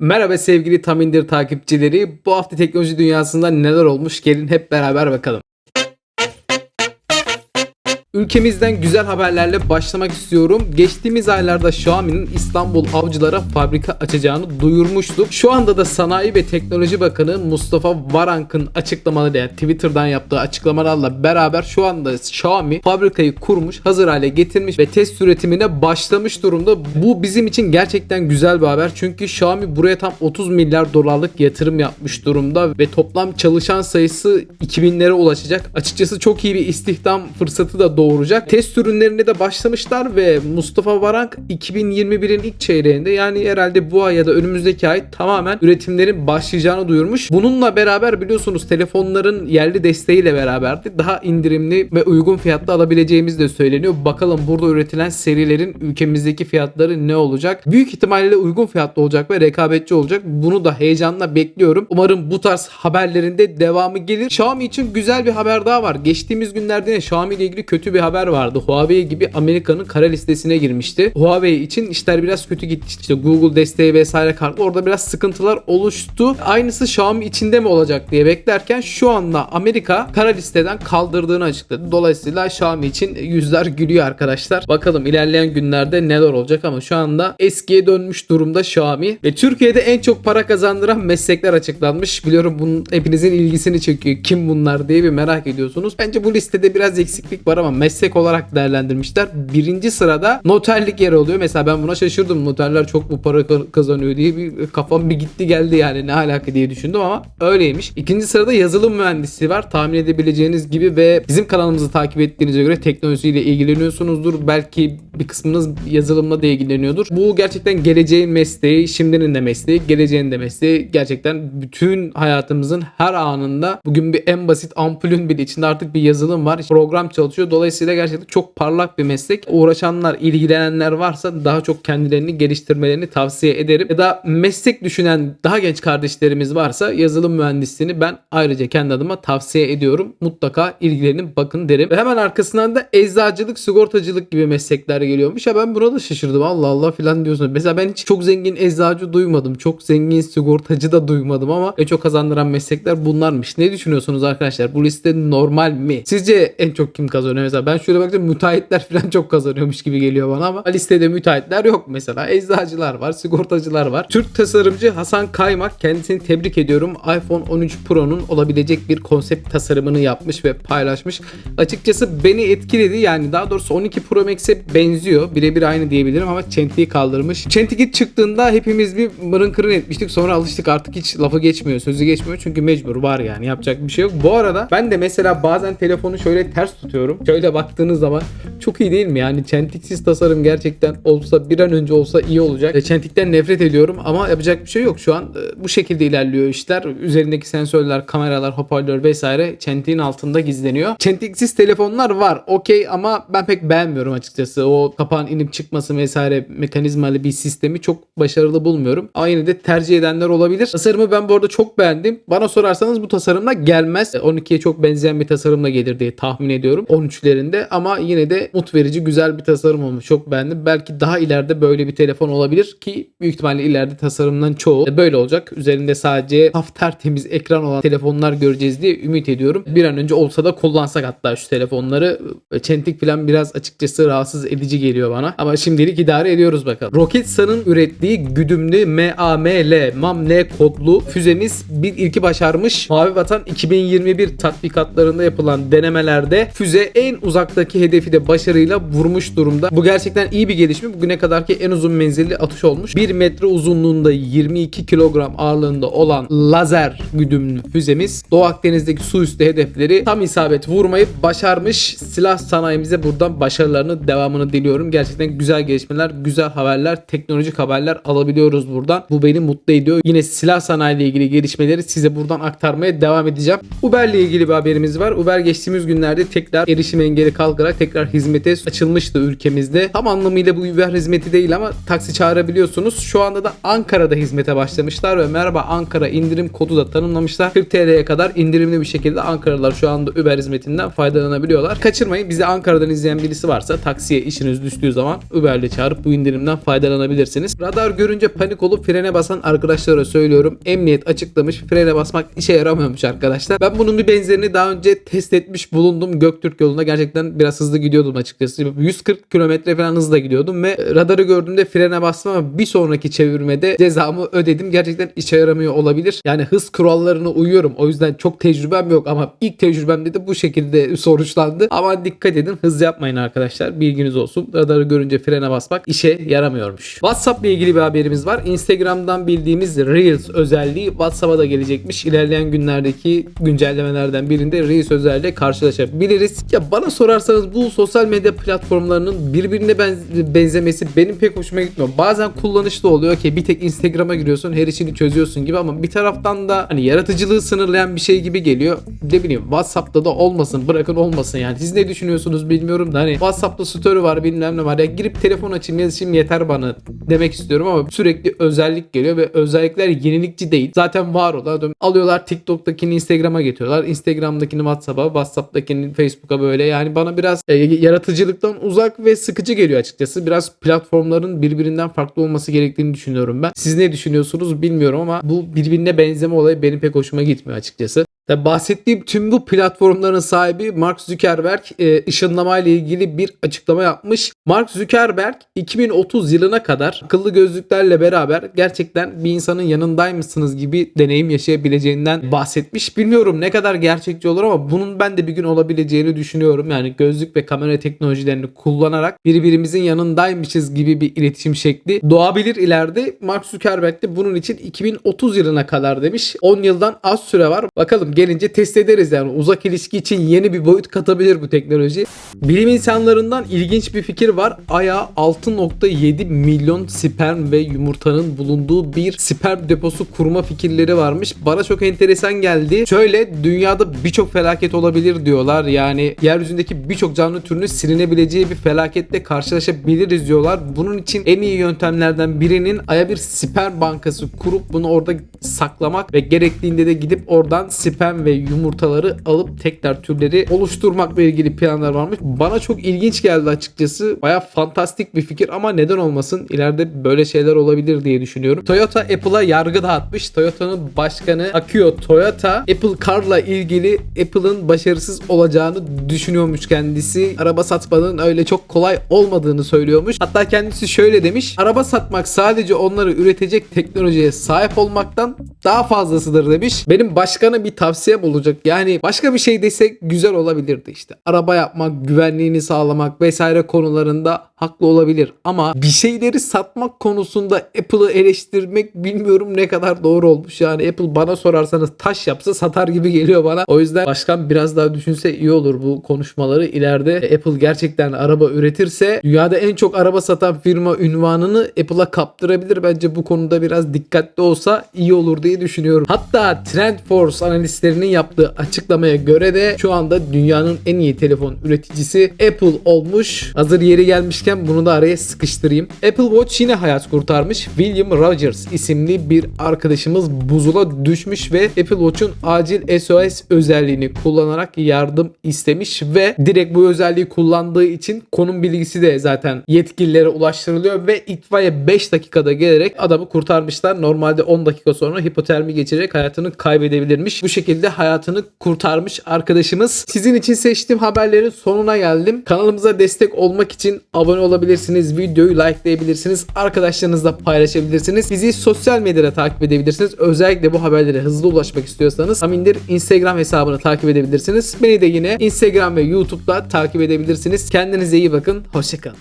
Merhaba sevgili Tam İndir takipçileri. Bu hafta teknoloji dünyasında neler olmuş gelin hep beraber bakalım. Ülkemizden güzel haberlerle başlamak istiyorum. Geçtiğimiz aylarda Xiaomi'nin İstanbul Avcılar'a fabrika açacağını duyurmuştuk. Şu anda da Sanayi ve Teknoloji Bakanı Mustafa Varank'ın açıklamaları yani Twitter'dan yaptığı açıklamalarla beraber şu anda Xiaomi fabrikayı kurmuş, hazır hale getirmiş ve test üretimine başlamış durumda. Bu bizim için gerçekten güzel bir haber. Çünkü Xiaomi buraya tam 30 milyar dolarlık yatırım yapmış durumda ve toplam çalışan sayısı 2000'lere ulaşacak. Açıkçası çok iyi bir istihdam fırsatı da doğuracak. Test ürünlerine de başlamışlar ve Mustafa Varank 2021'in ilk çeyreğinde yani herhalde bu ay ya da önümüzdeki ay tamamen üretimlerin başlayacağını duyurmuş. Bununla beraber biliyorsunuz telefonların yerli desteğiyle beraberdi. Daha indirimli ve uygun fiyatlı alabileceğimiz de söyleniyor. Bakalım burada üretilen serilerin ülkemizdeki fiyatları ne olacak? Büyük ihtimalle uygun fiyatlı olacak ve rekabetçi olacak. Bunu da heyecanla bekliyorum. Umarım bu tarz haberlerinde devamı gelir. Xiaomi için güzel bir haber daha var. Geçtiğimiz günlerde Xiaomi ile ilgili kötü bir haber vardı. Huawei gibi Amerika'nın kara listesine girmişti. Huawei için işler biraz kötü gitti. İşte Google desteği vesaire kalktı. Orada biraz sıkıntılar oluştu. Aynısı Xiaomi içinde mi olacak diye beklerken şu anda Amerika kara listeden kaldırdığını açıkladı. Dolayısıyla Xiaomi için yüzler gülüyor arkadaşlar. Bakalım ilerleyen günlerde neler olacak ama şu anda eskiye dönmüş durumda Xiaomi ve Türkiye'de en çok para kazandıran meslekler açıklanmış. Biliyorum bunun hepinizin ilgisini çekiyor. Kim bunlar diye bir merak ediyorsunuz. Bence bu listede biraz eksiklik var ama meslek olarak değerlendirmişler. Birinci sırada noterlik yer oluyor. Mesela ben buna şaşırdım. Noterler çok bu para ka- kazanıyor diye bir kafam bir gitti geldi yani ne alaka diye düşündüm ama öyleymiş. İkinci sırada yazılım mühendisi var. Tahmin edebileceğiniz gibi ve bizim kanalımızı takip ettiğinize göre teknolojiyle ilgileniyorsunuzdur. Belki bir kısmınız yazılımla da ilgileniyordur. Bu gerçekten geleceğin mesleği, şimdinin de mesleği, geleceğin de mesleği. Gerçekten bütün hayatımızın her anında bugün bir en basit ampulün bile içinde artık bir yazılım var. Program çalışıyor. Dolayısıyla gerçekten çok parlak bir meslek. Uğraşanlar, ilgilenenler varsa daha çok kendilerini geliştirmelerini tavsiye ederim. Ya da meslek düşünen daha genç kardeşlerimiz varsa yazılım mühendisliğini ben ayrıca kendi adıma tavsiye ediyorum. Mutlaka ilgilenin bakın derim. Ve hemen arkasından da eczacılık, sigortacılık gibi meslekler geliyormuş. Ya ben buna da şaşırdım. Allah Allah filan diyorsunuz. Mesela ben hiç çok zengin eczacı duymadım. Çok zengin sigortacı da duymadım ama en çok kazandıran meslekler bunlarmış. Ne düşünüyorsunuz arkadaşlar? Bu liste normal mi? Sizce en çok kim kazanıyor? Mesela ben şöyle bakacağım müteahhitler falan çok kazanıyormuş gibi geliyor bana ama listede müteahhitler yok mesela. Eczacılar var, sigortacılar var. Türk tasarımcı Hasan Kaymak kendisini tebrik ediyorum. iPhone 13 Pro'nun olabilecek bir konsept tasarımını yapmış ve paylaşmış. Açıkçası beni etkiledi. Yani daha doğrusu 12 Pro Max'e benziyor. Birebir aynı diyebilirim ama çentiği kaldırmış. Çentik ilk çıktığında hepimiz bir mırın kırın etmiştik. Sonra alıştık artık hiç lafı geçmiyor, sözü geçmiyor. Çünkü mecbur var yani yapacak bir şey yok. Bu arada ben de mesela bazen telefonu şöyle ters tutuyorum. Şöyle baktığınız zaman çok iyi değil mi? Yani çentiksiz tasarım gerçekten olsa bir an önce olsa iyi olacak. E, Çentikten nefret ediyorum ama yapacak bir şey yok. Şu an e, bu şekilde ilerliyor işler. Üzerindeki sensörler, kameralar, hoparlör vesaire çentiğin altında gizleniyor. Çentiksiz telefonlar var. Okey ama ben pek beğenmiyorum açıkçası. O kapağın inip çıkması vesaire mekanizmalı bir sistemi çok başarılı bulmuyorum. Ama de tercih edenler olabilir. Tasarımı ben bu arada çok beğendim. Bana sorarsanız bu tasarımla gelmez. E, 12'ye çok benzeyen bir tasarımla gelir diye tahmin ediyorum. 13'lerinde ama yine de mut verici güzel bir tasarım olmuş. Çok beğendim. Belki daha ileride böyle bir telefon olabilir ki büyük ihtimalle ileride tasarımdan çoğu böyle olacak. Üzerinde sadece saf tertemiz ekran olan telefonlar göreceğiz diye ümit ediyorum. Bir an önce olsa da kullansak hatta şu telefonları. Çentik falan biraz açıkçası rahatsız edici geliyor bana. Ama şimdilik idare ediyoruz bakalım. Roketsan'ın ürettiği güdümlü MAML MAML kodlu füzemiz bir ilki başarmış. Mavi Vatan 2021 tatbikatlarında yapılan denemelerde füze en uzaktaki hedefi de başarıyla vurmuş durumda. Bu gerçekten iyi bir gelişme. Bugüne kadarki en uzun menzilli atış olmuş. 1 metre uzunluğunda 22 kilogram ağırlığında olan lazer güdümlü füzemiz Doğu Akdeniz'deki su üstü hedefleri tam isabet vurmayı başarmış. Silah sanayimize buradan başarılarını devamını diliyorum. Gerçekten güzel gelişmeler, güzel haberler, teknolojik haberler alabiliyoruz buradan. Bu beni mutlu ediyor. Yine silah sanayiyle ilgili gelişmeleri size buradan aktarmaya devam edeceğim. Uber ile ilgili bir haberimiz var. Uber geçtiğimiz günlerde tekrar erişim engelli engeli kalkarak tekrar hizmete açılmıştı ülkemizde. Tam anlamıyla bu Uber hizmeti değil ama taksi çağırabiliyorsunuz. Şu anda da Ankara'da hizmete başlamışlar ve merhaba Ankara indirim kodu da tanımlamışlar. 40 TL'ye kadar indirimli bir şekilde Ankaralılar şu anda Uber hizmetinden faydalanabiliyorlar. Kaçırmayın bizi Ankara'dan izleyen birisi varsa taksiye işiniz düştüğü zaman Uber'le çağırıp bu indirimden faydalanabilirsiniz. Radar görünce panik olup frene basan arkadaşlara söylüyorum. Emniyet açıklamış frene basmak işe yaramıyormuş arkadaşlar. Ben bunun bir benzerini daha önce test etmiş bulundum. Göktürk yolunda gerçekten biraz hızlı gidiyordum açıkçası. 140 kilometre falan hızla gidiyordum ve radarı gördüğümde frene bastım ama bir sonraki çevirmede cezamı ödedim. Gerçekten işe yaramıyor olabilir. Yani hız kurallarına uyuyorum. O yüzden çok tecrübem yok ama ilk tecrübemde de bu şekilde sonuçlandı. Ama dikkat edin hız yapmayın arkadaşlar. Bilginiz olsun. Radarı görünce frene basmak işe yaramıyormuş. WhatsApp ile ilgili bir haberimiz var. Instagram'dan bildiğimiz Reels özelliği WhatsApp'a da gelecekmiş. İlerleyen günlerdeki güncellemelerden birinde Reels özelliğiyle karşılaşabiliriz. Ya bana sorarsanız bu sosyal medya platformlarının birbirine benz- benzemesi benim pek hoşuma gitmiyor. Bazen kullanışlı oluyor ki bir tek Instagram'a giriyorsun her işini çözüyorsun gibi ama bir taraftan da hani yaratıcılığı sınırlayan bir şey gibi geliyor. Ne bileyim WhatsApp'ta da olmasın bırakın olmasın yani. Siz ne düşünüyorsunuz bilmiyorum da hani WhatsApp'ta story var bilmem ne var ya girip telefon açayım yazışayım yeter bana demek istiyorum ama sürekli özellik geliyor ve özellikler yenilikçi değil. Zaten var olan alıyorlar TikTok'takini Instagram'a getiriyorlar. Instagram'dakini WhatsApp'a, WhatsApp'takini Facebook'a böyle yani bana biraz e, yaratıcılıktan uzak ve sıkıcı geliyor açıkçası. Biraz platformların birbirinden farklı olması gerektiğini düşünüyorum ben. Siz ne düşünüyorsunuz bilmiyorum ama bu birbirine benzeme olayı benim pek hoşuma gitmiyor açıkçası. Tabii bahsettiğim tüm bu platformların sahibi Mark Zuckerberg e, ışınlama ile ilgili bir açıklama yapmış. Mark Zuckerberg 2030 yılına kadar akıllı gözlüklerle beraber gerçekten bir insanın yanındaymışsınız gibi deneyim yaşayabileceğinden bahsetmiş. Bilmiyorum ne kadar gerçekçi olur ama bunun ben de bir gün olabileceğini düşünüyorum. Yani gözlük ve kamera teknolojilerini kullanarak birbirimizin yanındaymışız gibi bir iletişim şekli doğabilir ileride. Mark Zuckerberg de bunun için 2030 yılına kadar demiş. 10 yıldan az süre var. Bakalım gelince test ederiz yani uzak ilişki için yeni bir boyut katabilir bu teknoloji. Bilim insanlarından ilginç bir fikir var. Ay'a 6.7 milyon sperm ve yumurtanın bulunduğu bir sperm deposu kurma fikirleri varmış. Bana çok enteresan geldi. Şöyle dünyada birçok felaket olabilir diyorlar. Yani yeryüzündeki birçok canlı türünü silinebileceği bir felaketle karşılaşabiliriz diyorlar. Bunun için en iyi yöntemlerden birinin Ay'a bir sperm bankası kurup bunu orada saklamak ve gerektiğinde de gidip oradan sperm ve yumurtaları alıp tekrar türleri oluşturmakla ilgili planlar varmış. Bana çok ilginç geldi açıkçası. Baya fantastik bir fikir ama neden olmasın? İleride böyle şeyler olabilir diye düşünüyorum. Toyota Apple'a yargı dağıtmış. Toyota'nın başkanı Akio Toyota Apple Car'la ilgili Apple'ın başarısız olacağını düşünüyormuş kendisi. Araba satmanın öyle çok kolay olmadığını söylüyormuş. Hatta kendisi şöyle demiş. Araba satmak sadece onları üretecek teknolojiye sahip olmaktan daha fazlasıdır demiş. Benim başkana bir tavsiyem olacak. Yani başka bir şey desek güzel olabilirdi işte. Araba yapmak, güvenliğini sağlamak vesaire konularında haklı olabilir. Ama bir şeyleri satmak konusunda Apple'ı eleştirmek bilmiyorum ne kadar doğru olmuş. Yani Apple bana sorarsanız taş yapsa satar gibi geliyor bana. O yüzden başkan biraz daha düşünse iyi olur bu konuşmaları. İleride Apple gerçekten araba üretirse dünyada en çok araba satan firma ünvanını Apple'a kaptırabilir. Bence bu konuda biraz dikkatli olsa iyi olur diye düşünüyorum. Hatta Trendforce analistlerinin yaptığı açıklamaya göre de şu anda dünyanın en iyi telefon üreticisi Apple olmuş. Hazır yeri gelmişken bunu da araya sıkıştırayım. Apple Watch yine hayat kurtarmış. William Rogers isimli bir arkadaşımız buzula düşmüş ve Apple Watch'un acil SOS özelliğini kullanarak yardım istemiş ve direkt bu özelliği kullandığı için konum bilgisi de zaten yetkililere ulaştırılıyor ve itfaiye 5 dakikada gelerek adamı kurtarmışlar. Normalde 10 dakika sonra hipotermi geçirerek hayatını kaybedebilirmiş. Bu şekilde hayatını kurtarmış arkadaşımız. Sizin için seçtiğim haberlerin sonuna geldim. Kanalımıza destek olmak için abone olabilirsiniz. Videoyu likelayabilirsiniz. Arkadaşlarınızla paylaşabilirsiniz. Bizi sosyal medyada takip edebilirsiniz. Özellikle bu haberlere hızlı ulaşmak istiyorsanız Amindir Instagram hesabını takip edebilirsiniz. Beni de yine Instagram ve YouTube'da takip edebilirsiniz. Kendinize iyi bakın. Hoşçakalın.